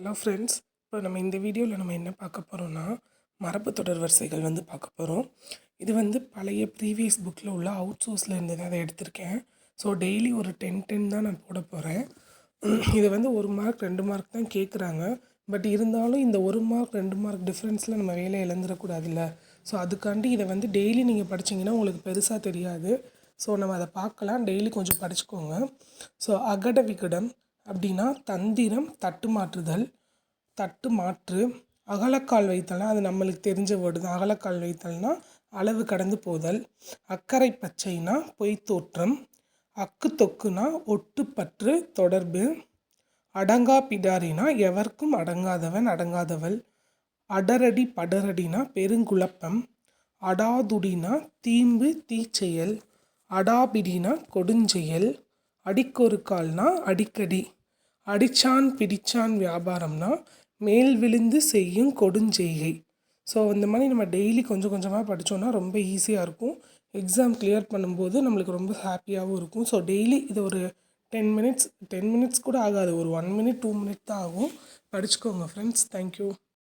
Hello friends இப்போ நம்ம இந்த வீடியோவில் நம்ம என்ன பார்க்க போகிறோம்னா மரபு தொடர் வரிசைகள் வந்து பார்க்க போகிறோம் இது வந்து பழைய ப்ரீவியஸ் புக்கில் உள்ள அவுட் சோர்ஸில் இருந்து தான் அதை எடுத்திருக்கேன். ஸோ டெய்லி ஒரு டென் டென் தான் நான் போட போகிறேன் இது வந்து ஒரு மார்க் ரெண்டு மார்க் தான் கேட்குறாங்க பட் இருந்தாலும் இந்த ஒரு மார்க் ரெண்டு மார்க் டிஃப்ரென்ஸில் நம்ம வேலையை இழந்துடக்கூடாதுல்ல. ஸோ அதுக்காண்டி இதை வந்து டெய்லி நீங்கள் படிச்சீங்கன்னா உங்களுக்கு பெருசாக தெரியாது. ஸோ நம்ம அதை பார்க்கலாம். டெய்லி கொஞ்சம் படிச்சுக்கோங்க. ஸோ அகட விகடம் அப்படின்னா தந்திரம் தட்டு மாற்றுதல் தட்டு மாற்று அகலக்கால் வைத்தல்னா அது நம்மளுக்கு தெரிஞ்ச வேர்டு தான். அகலக்கால் வைத்தல்னா அளவு கடந்து போதல். அக்கறை பச்சைனா பொய் தோற்றம். அக்கு தொக்குனா ஒட்டுப்பற்று தொடர்பு. அடங்கா பிடாரினா எவர்க்கும் அடங்காதவன் அடங்காதவள். அடரடி படரடினா பெருங்குழப்பம். அடாதுடினா தீம்பு தீச்செயல். அடாபிடினா கொடுஞ்செயல். அடிக்கொரு கால்னா அடிக்கடி. அடிச்சான் பிடிச்சான் வியாபாரம்னா மேல் விழுந்து செய்யும் கொடுஞ்செய்கை. ஸோ இந்த மாதிரி நம்ம டெய்லி கொஞ்சம் கொஞ்சமாக படித்தோன்னா ரொம்ப ஈஸியாக இருக்கும். எக்ஸாம் கிளியர் பண்ணும்போது நம்மளுக்கு ரொம்ப ஹாப்பியாகவும் இருக்கும். ஸோ டெய்லி இது ஒரு டென் மினிட்ஸ் டென் மினிட்ஸ் கூட ஆகாது. ஒரு ஒன் மினிட் டூ மினிட் தான் ஆகும். படிச்சுக்கோங்க ஃப்ரெண்ட்ஸ் தேங்க்யூ